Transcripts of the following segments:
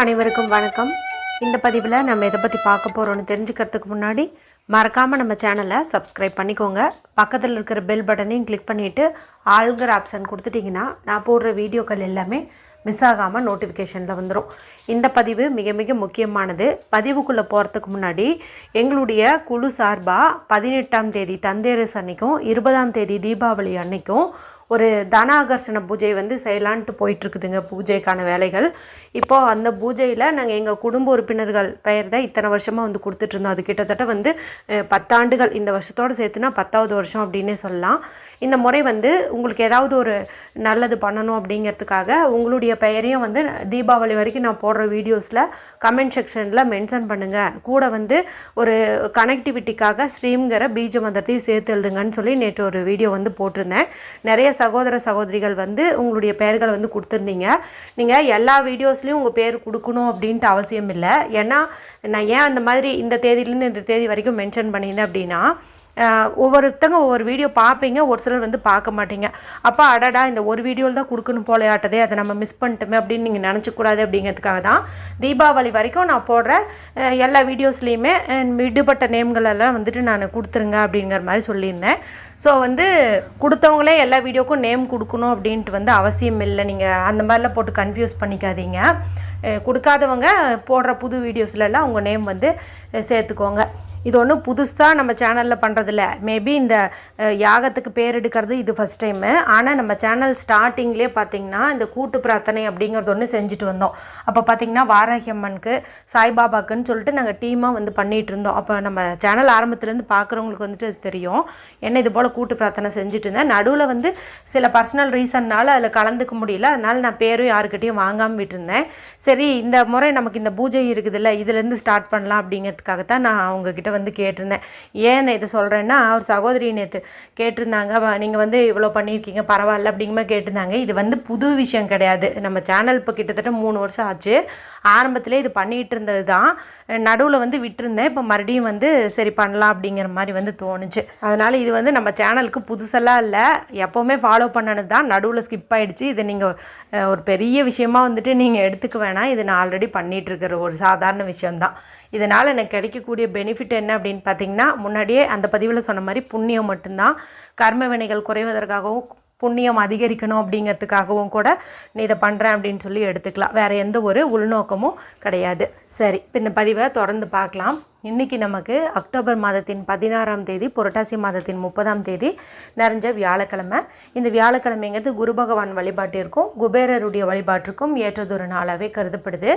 அனைவருக்கும் வணக்கம். இந்த பதிவில் நம்ம எதை பற்றி பார்க்க போகிறோன்னு தெரிஞ்சுக்கிறதுக்கு முன்னாடி மறக்காமல் நம்ம சேனலை சப்ஸ்கிரைப் பண்ணிக்கோங்க. பக்கத்தில் இருக்கிற பெல் பட்டனையும் கிளிக் பண்ணிவிட்டு ஆளுங்கிற ஆப்ஷன் கொடுத்துட்டிங்கன்னா நான் போடுற வீடியோக்கள் எல்லாமே மிஸ் ஆகாமல் நோட்டிஃபிகேஷனில் வந்துடும் இந்த பதிவு மிக மிக முக்கியமானது. பதிவுக்குள்ளே போகிறதுக்கு முன்னாடி எங்களுடைய குழு சார்பாக பதினெட்டாம் தேதி தந்தேரஸ் அன்னைக்கும் இருபதாம் தேதி தீபாவளி அன்னைக்கும் ஒரு தனாகர்ஷண பூஜை வந்து செய்யலான்ட்டு போயிட்டுருக்குதுங்க பூஜைக்கான வேலைகள். இப்போது அந்த பூஜையில் நாங்கள் எங்கள் குடும்ப உறுப்பினர்கள் பெயர் தான் இத்தனை வருஷமாக வந்து கொடுத்துட்ருந்தோம் அது கிட்டத்தட்ட வந்து பத்தாண்டுகள் இந்த வருஷத்தோடு சேர்த்துனா பத்தாவது வருஷம் அப்படின்னே சொல்லலாம். இந்த முறை வந்து உங்களுக்கு ஏதாவது ஒரு நல்லது பண்ணணும் அப்படிங்கிறதுக்காக உங்களுடைய பெயரையும் வந்து தீபாவளி வரைக்கும் நான் போடுற வீடியோஸில் கமெண்ட் செக்ஷனில் மென்ஷன் பண்ணுங்கள் கூட வந்து ஒரு கனெக்டிவிட்டிக்காக ஸ்ரீங்கிற பீஜ மந்திரத்தையும் சேர்த்து எழுதுங்கன்னு சொல்லி நேற்று ஒரு வீடியோ வந்து போட்டிருந்தேன். நிறைய சகோதர சகோதரிகள் வந்து உங்களுடைய பெயர்களை வந்து கொடுத்துருந்தீங்க. நீங்கள் எல்லா வீடியோஸ்லேயும் உங்கள் பேர் கொடுக்கணும் அப்படின்ட்டு அவசியம் இல்லை. ஏன்னா நான் ஏன் அந்த மாதிரி இந்த தேதியிலேருந்து இந்த தேதி வரைக்கும் மென்ஷன் பண்ணியிருந்தேன் அப்படின்னா ஒவ்வொருத்தங்க ஒவ்வொரு வீடியோ பார்ப்பீங்க ஒரு சிலர் வந்து பார்க்க மாட்டீங்க. அப்போ அடடா இந்த ஒரு வீடியோவில் தான் கொடுக்கணும் போலையாட்டதே அதை நம்ம மிஸ் பண்ணிட்டோமே அப்படின்னு நீங்கள் நினச்சிக்கூடாது அப்படிங்கிறதுக்காக தான் தீபாவளி வரைக்கும் நான் போடுற எல்லா வீடியோஸ்லேயுமே விடுபட்ட நேம்கள் எல்லாம் வந்துட்டு நான் கொடுத்துருங்க அப்படிங்கிற மாதிரி சொல்லியிருந்தேன். ஸோ வந்து கொடுத்தவங்களே எல்லா வீடியோக்கும் நேம் கொடுக்கணும் அப்படின்ட்டு வந்து அவசியம் இல்லை. நீங்கள் அந்த மாதிரிலாம் போட்டு கன்ஃபியூஸ் பண்ணிக்காதீங்க. கொடுக்காதவங்க போடுற புது வீடியோஸ்லலாம் உங்கள் நேம் வந்து சேர்த்துக்கோங்க. இது ஒன்றும் புதுசாக நம்ம சேனலில் பண்ணுறதில்ல மேபி இந்த யாகத்துக்கு பேர் எடுக்கிறது இது ஃபஸ்ட் டைமு ஆனால் நம்ம சேனல் ஸ்டார்டிங்லேயே பார்த்தீங்கன்னா இந்த கூட்டு பிரார்த்தனை அப்படிங்கிறது ஒன்று செஞ்சுட்டு வந்தோம். அப்போ பார்த்திங்கன்னா வாராகியம்மனுக்கு சாய்பாபாக்குன்னு சொல்லிட்டு நாங்கள் டீமாக வந்து பண்ணிகிட்டு இருந்தோம். அப்போ நம்ம சேனல் ஆரம்பத்துலேருந்து பார்க்குறவங்களுக்கு வந்துட்டு அது தெரியும். என்ன இது போல் கூட்டு பிரார்த்தனை செஞ்சுட்டு இருந்தேன். நடுவில் வந்து சில பர்சனல் ரீசன்னால் அதில் கலந்துக்க முடியல. அதனால் நான் பேரும் யாருக்கிட்டையும் வாங்காமல் விட்டுருந்தேன். சரி இந்த முறை நமக்கு இந்த பூஜை இருக்குதுல்ல இதுலேருந்து ஸ்டார்ட் பண்ணலாம் அப்படிங்கிறதுக்காக தான் நான் அவங்கக்கிட்ட வந்து கேட்டிருந்தேன். ஏன் நான் இதை சொல்கிறேன்னா ஒரு சகோதரி நேற்று கேட்டிருந்தாங்க நீங்கள் வந்து இவ்வளோ பண்ணியிருக்கீங்க பரவாயில்ல அப்படிங்கிற கேட்டிருந்தாங்க. இது வந்து புது விஷயம் கிடையாது. நம்ம சேனல் இப்போ கிட்டத்தட்ட மூணு வருஷம் ஆச்சு. ஆரம்பத்திலே இது பண்ணிகிட்டு இருந்தது தான். நடுவில் வந்து விட்டுருந்தேன். இப்போ மறுபடியும் வந்து சரி பண்ணலாம் அப்படிங்கிற மாதிரி வந்து தோணுச்சு. அதனால் இது வந்து நம்ம சேனலுக்கு புதுசெல்லாம் இல்லை. எப்போவுமே ஃபாலோ பண்ணனது தான். நடுவில் ஸ்கிப் ஆகிடுச்சு இது நீங்கள் ஒரு பெரிய விஷயமா வந்துட்டு நீங்கள் எடுத்துக்க வேணாம். இது நான் ஆல்ரெடி பண்ணிகிட்டு இருக்கிற ஒரு சாதாரண விஷயம்தான் இதனால் எனக்கு கிடைக்கக்கூடிய பெனிஃபிட் என்ன அப்படின்னு பார்த்தீங்கன்னா முன்னாடியே அந்த பதிவில் சொன்ன மாதிரி புண்ணியம் மட்டும்தான். கர்ம வினைகள் குறைவதற்காகவும் புண்ணியம் அதிகரிக்கணும் அப்படிங்கிறதுக்காகவும் கூட நீ இதை பண்ணுறேன் அப்படின்னு சொல்லி எடுத்துக்கலாம். வேறு எந்த ஒரு உள்நோக்கமும் கிடையாது. சரி இப்போ இந்த பதிவை தொடர்ந்து பார்க்கலாம். இன்றைக்கி நமக்கு அக்டோபர் மாதத்தின் பதினாறாம் தேதி புரட்டாசி மாதத்தின் முப்பதாம் தேதி நிறைஞ்ச வியாழக்கிழமை. இந்த வியாழக்கிழமைங்கிறது குரு பகவான் வழிபாட்டிற்கும் குபேரருடைய வழிபாட்டிற்கும் ஏற்றதொரு நாளாகவே கருதப்படுது.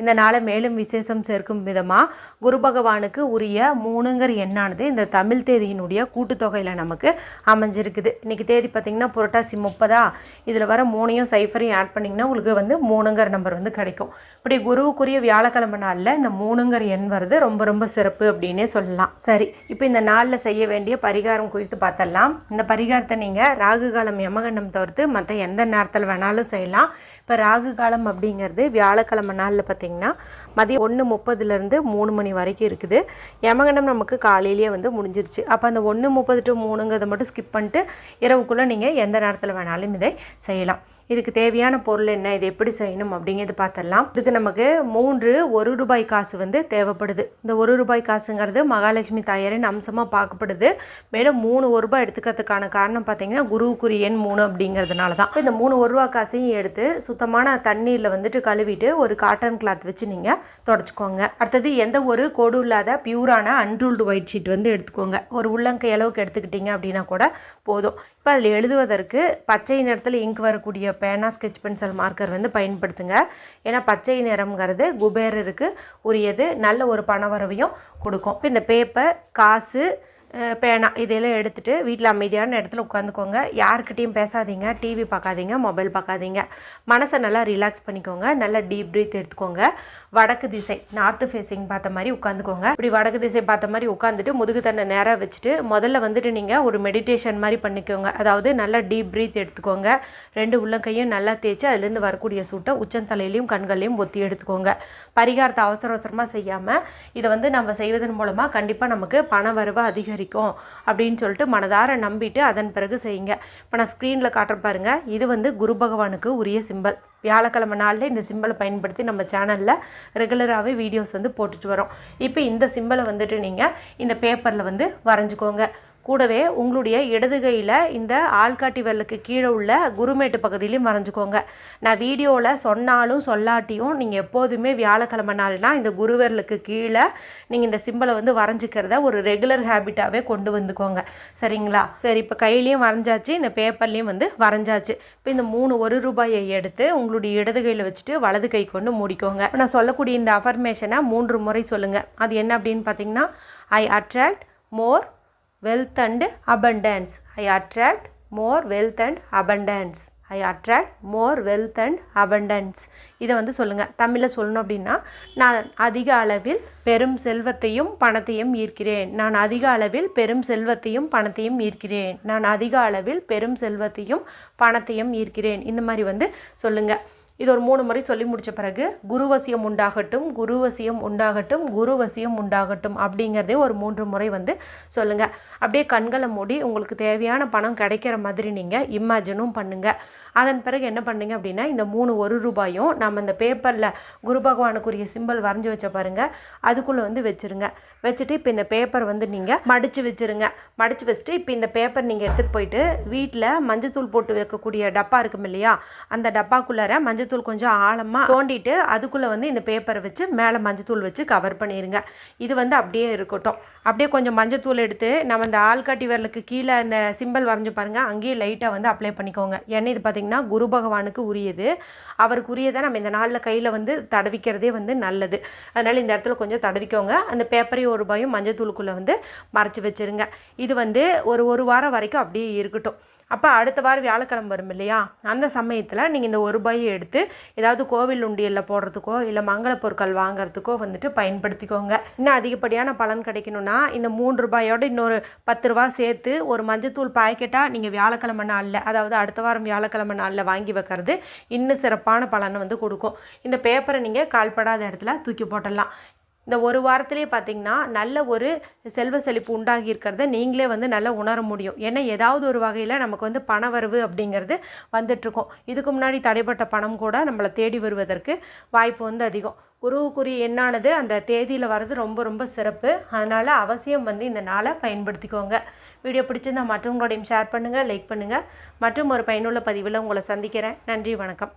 இந்த நாளை மேலும் விசேஷம் சேர்க்கும் விதமாக குரு பகவானுக்கு உரிய மூணுங்கிற எண்ணானது இந்த தமிழ் தேதியினுடைய கூட்டுத்தொகையில் நமக்கு அமைஞ்சிருக்குது. இன்றைக்கி தேதி பார்த்திங்கன்னா புரட்டாசி முப்பதா. இதில் வர மூணையும் சைஃபரையும் ஆட் பண்ணிங்கன்னா உங்களுக்கு வந்து மூணுங்கிற நம்பர் வந்து கிடைக்கும். இப்படி குருவுக்குரிய வியாழக்கிழமை நாளில் இந்த மூணுங்கிற எண் வருது. ரொம்ப ரொம்ப சிறப்பு அப்படின்னே சொல்லலாம். சரி இப்போ இந்த நாளில் செய்ய வேண்டிய பரிகாரம் குறித்து பார்த்தலாம் இந்த பரிகாரத்தை நீங்கள் ராகு காலம் யமகண்டம் தவிர்த்து மற்ற எந்த நேரத்தில் வேணாலும் செய்யலாம். இப்போ ராகு காலம் அப்படிங்கிறது வியாழக்கிழமை நாளில் பார்த்தீங்கன்னா மதியம் ஒன்று முப்பதுலேருந்து மூணு மணி வரைக்கும் இருக்குது. யமகண்டம் நமக்கு காலையிலேயே வந்து முடிஞ்சிருச்சு. அப்போ அந்த ஒன்று முப்பது டு மூணுங்கிறத மட்டும் ஸ்கிப் பண்ணிட்டு இரவுக்குள்ளே நீங்கள் எந்த நேரத்தில் வேணாலும் இதை செய்யலாம். இதுக்கு தேவையான பொருள் என்ன இது எப்படி செய்யணும் அப்படிங்கிறது பார்த்துடலாம். இதுக்கு நமக்கு மூன்று ஒரு ரூபாய் காசு வந்து தேவைப்படுது. இந்த ஒரு ரூபாய் காசுங்கிறது மகாலட்சுமி தாயாரின் அம்சமாக பார்க்கப்படுது. மேலும் மூணு ஒரு ரூபாய் எடுத்துக்கிறதுக்கான காரணம் பார்த்தீங்கன்னா குருவுக்குரிய எண் மூணு அப்படிங்கிறதுனால தான் இந்த மூணு ஒரு ரூபா காசையும் எடுத்து சுத்தமான தண்ணீரில் வந்துட்டு கழுவிட்டு ஒரு காட்டன் கிளாத் வச்சு நீங்கள் தொடச்சிக்கோங்க. அடுத்தது எந்த ஒரு கோடு இல்லாத பியூரான அன்ரூல்டு ஒயிட் ஷீட் வந்து எடுத்துக்கோங்க. ஒரு உள்ளங்கை அளவுக்கு எடுத்துக்கிட்டிங்க அப்படின்னா கூட போதும். இப்போ அதில் எழுதுவதற்கு பச்சை நிறத்தில் இங்க் வரக்கூடிய பேனா ஸ்கெட்ச் பென்சில் மார்க்கர் வந்து பயன்படுத்துங்க. ஏன்னா பச்சை நிறம்ங்கிறது குபேரருக்கு உரியது நல்ல ஒரு பணவரவையும் கொடுக்கும். இப்போ இந்த பேப்பர் காசு பேனா இதையெல்லாம் எடுத்துகிட்டு வீட்டில் அமைதியான இடத்துல உட்காந்துக்கோங்க. யாருக்கிட்டேயும் பேசாதீங்க டிவி பார்க்காதீங்க மொபைல் பார்க்காதீங்க மனசை நல்லா ரிலாக்ஸ் பண்ணிக்கோங்க நல்லா டீப் ப்ரீத் எடுத்துக்கோங்க. வடக்கு திசை நார்த்து ஃபேஸிங் பார்த்த மாதிரி உட்காந்துக்கோங்க. இப்படி வடக்கு திசை பார்த்த மாதிரி உட்காந்துட்டு முதுகு தண்டை நேராக வச்சுட்டு முதல்ல வந்துட்டு நீங்கள் ஒரு மெடிடேஷன் மாதிரி பண்ணிக்கோங்க. அதாவது நல்லா டீப் ப்ரீத் எடுத்துக்கோங்க. ரெண்டு உள்ளங்கையும் நல்லா தேய்ச்சி அதுலேருந்து வரக்கூடிய சூட்டை உச்சந்தலையிலையும் கண்களையும் ஒத்தி எடுத்துக்கோங்க. பரிகாரத்தை அவசர அவசரமாக செய்யாமல் இதை வந்து நம்ம செய்வதன் மூலமாக கண்டிப்பாக நமக்கு பண வரவு அதிகரிக்கும். வெற்றிக்கும் அப்படின்னு சொல்லிட்டு மனதார நம்பிட்டு அதன் பிறகு செய்யுங்க. இப்போ நான் ஸ்க்ரீனில் காட்டுற பாருங்க. இது வந்து குரு பகவானுக்கு உரிய சிம்பல் வியாழக்கிழமை நாளில் இந்த சிம்பலை பயன்படுத்தி நம்ம சேனலில் ரெகுலராகவே வீடியோஸ் வந்து போட்டுட்டு வரோம். இப்போ இந்த சிம்பலை வந்துட்டு நீங்கள் இந்த பேப்பரில் வந்து வரைஞ்சிக்கோங்க. கூடவே உங்களுடைய இடது கையில் இந்த ஆள்காட்டி வெல்லுக்கு கீழே உள்ள குருமேட்டு பகுதியிலையும் வரைஞ்சிக்கோங்க. நான் வீடியோவில் சொன்னாலும் சொல்லாட்டியும் நீங்கள் எப்போதுமே வியாழக்கிழமை நாள்னா இந்த குருவரலுக்கு கீழே நீங்கள் இந்த சிம்பிளை வந்து வரைஞ்சிக்கிறத ஒரு ரெகுலர் ஹேபிட்டாகவே கொண்டு வந்துக்கோங்க. சரிங்களா? சரி இப்போ கையிலையும் வரைஞ்சாச்சு இந்த பேப்பர்லேயும் வந்து வரைஞ்சாச்சு. இப்போ இந்த மூணு ஒரு ரூபாயை எடுத்து உங்களுடைய இடது கையில் வச்சுட்டு வலது கை கொண்டு மூடிக்கோங்க. நான் சொல்லக்கூடிய இந்த அஃபர்மேஷனை மூன்று முறை சொல்லுங்கள் அது என்ன அப்படின்னு பார்த்தீங்கன்னா I attract more wealth and abundance. I attract more wealth and abundance. I attract more wealth and abundance இதை வந்து சொல்லுங்கள் தமிழில் சொல்லணும் அப்படின்னா நான் அதிக அளவில் பெரும் செல்வத்தையும் பணத்தையும் ஈர்க்கிறேன். நான் அதிக அளவில் பெரும் செல்வத்தையும் பணத்தையும் ஈர்க்கிறேன். நான் அதிக அளவில் பெரும் செல்வத்தையும் பணத்தையும் ஈர்க்கிறேன். இந்த மாதிரி வந்து சொல்லுங்கள் இது ஒரு மூணு முறை சொல்லி முடித்த பிறகு குருவசியம் உண்டாகட்டும் குருவசியம் உண்டாகட்டும் குருவசியம் உண்டாகட்டும் அப்படிங்கிறதே ஒரு மூன்று முறை வந்து சொல்லுங்கள் அப்படியே கண்களை மூடி உங்களுக்கு தேவையான பணம் கிடைக்கிற மாதிரி நீங்கள் இமேஜினும் பண்ணுங்கள் அதன் பிறகு என்ன பண்ணுங்க அப்படின்னா இந்த மூணு ஒரு ரூபாயும் நம்ம இந்த பேப்பரில் குரு பகவானுக்குரிய சிம்பிள் வரைஞ்சி வச்ச பாருங்கள் அதுக்குள்ளே வந்து வச்சுருங்க. வச்சுட்டு இப்போ இந்த பேப்பர் வந்து நீங்கள் மடித்து வச்சுருங்க. மடித்து வச்சுட்டு இப்போ இந்த பேப்பர் நீங்கள் எடுத்துகிட்டு போயிட்டு வீட்டில் மஞ்சத்தூள் போட்டு வைக்கக்கூடிய டப்பா இருக்கும் இல்லையா? அந்த டப்பாக்குள்ளார மஞ்சள் மஞ்சத்தூள் கொஞ்சம் ஆழமாக தோண்டிட்டு அதுக்குள்ளே வந்து இந்த பேப்பரை வச்சு மேலே மஞ்சத்தூள் வச்சு கவர் பண்ணிடுங்க இது வந்து அப்படியே இருக்கட்டும். அப்படியே கொஞ்சம் மஞ்சத்தூள் எடுத்து நம்ம இந்த ஆள்காட்டி விரலுக்கு கீழே இந்த சிம்பிள் வரைஞ்சி பாருங்கள் அங்கேயே லைட்டாக வந்து அப்ளை பண்ணிக்கோங்க. ஏன்னா இது பார்த்திங்கன்னா குரு பகவானுக்கு உரியது. அவருக்கு உரியதை நம்ம இந்த நாளில் கையில் வந்து தடவிக்கிறதே வந்து நல்லது. அதனால் இந்த இடத்துல கொஞ்சம் தடவிக்கோங்க. அந்த பேப்பரையும் ஒரு ரூபாயும் மஞ்சத்தூளுக்குள்ளே வந்து மறைச்சி வச்சுருங்க. இது வந்து ஒரு ஒரு வாரம் வரைக்கும் அப்படியே இருக்கட்டும். அப்போ அடுத்த வாரம் வியாழக்கிழமை வரும் இல்லையா? அந்த சமயத்தில் நீங்கள் இந்த ஒரு ரூபாயை எடுத்து ஏதாவது கோவில் உண்டியலில் போடுறதுக்கோ இல்லை மங்கள பொருட்கள் வாங்குறதுக்கோ வந்துட்டு பயன்படுத்திக்கோங்க. இன்னும் அதிகப்படியான பலன் கிடைக்கணும்னா இந்த மூன்று ரூபாயோட இன்னொரு பத்து ரூபா சேர்த்து ஒரு மஞ்சத்தூள் பாக்கெட்டாக நீங்கள் வியாழக்கிழமை நாளில் அதாவது அடுத்த வாரம் வியாழக்கிழமை நாளில் வாங்கி வைக்கிறது இன்னும் சிறப்பான பலனை வந்து கொடுக்கும். இந்த பேப்பரை நீங்கள் கால்படாத இடத்துல தூக்கி போட்டுடலாம். இந்த ஒரு வாரத்திலே பார்த்தீங்கன்னா நல்ல ஒரு செல்வ செழிப்பு உண்டாகி இருக்கிறத நீங்களே வந்து நல்லா உணர முடியும். ஏன்னா ஏதாவது ஒரு வகையில் நமக்கு வந்து பண வரவு அப்படிங்கிறது வந்துட்டுருக்கும். இதுக்கு முன்னாடி தடைப்பட்ட பணம் கூட நம்மளை தேடி வருவதற்கு வாய்ப்பு வந்து அதிகம். குருவுக்குரிய எண்ணானது அந்த தேதியில் வர்றது ரொம்ப ரொம்ப சிறப்பு. அதனால் அவசியம் வந்து இந்த நாளை பயன்படுத்திக்கோங்க. வீடியோ பிடிச்சிருந்தால் மற்றவங்களோடையும் ஷேர் பண்ணுங்கள் லைக் பண்ணுங்கள் மற்றும் ஒரு பயனுள்ள பதிவில் உங்களை சந்திக்கிறேன். நன்றி வணக்கம்.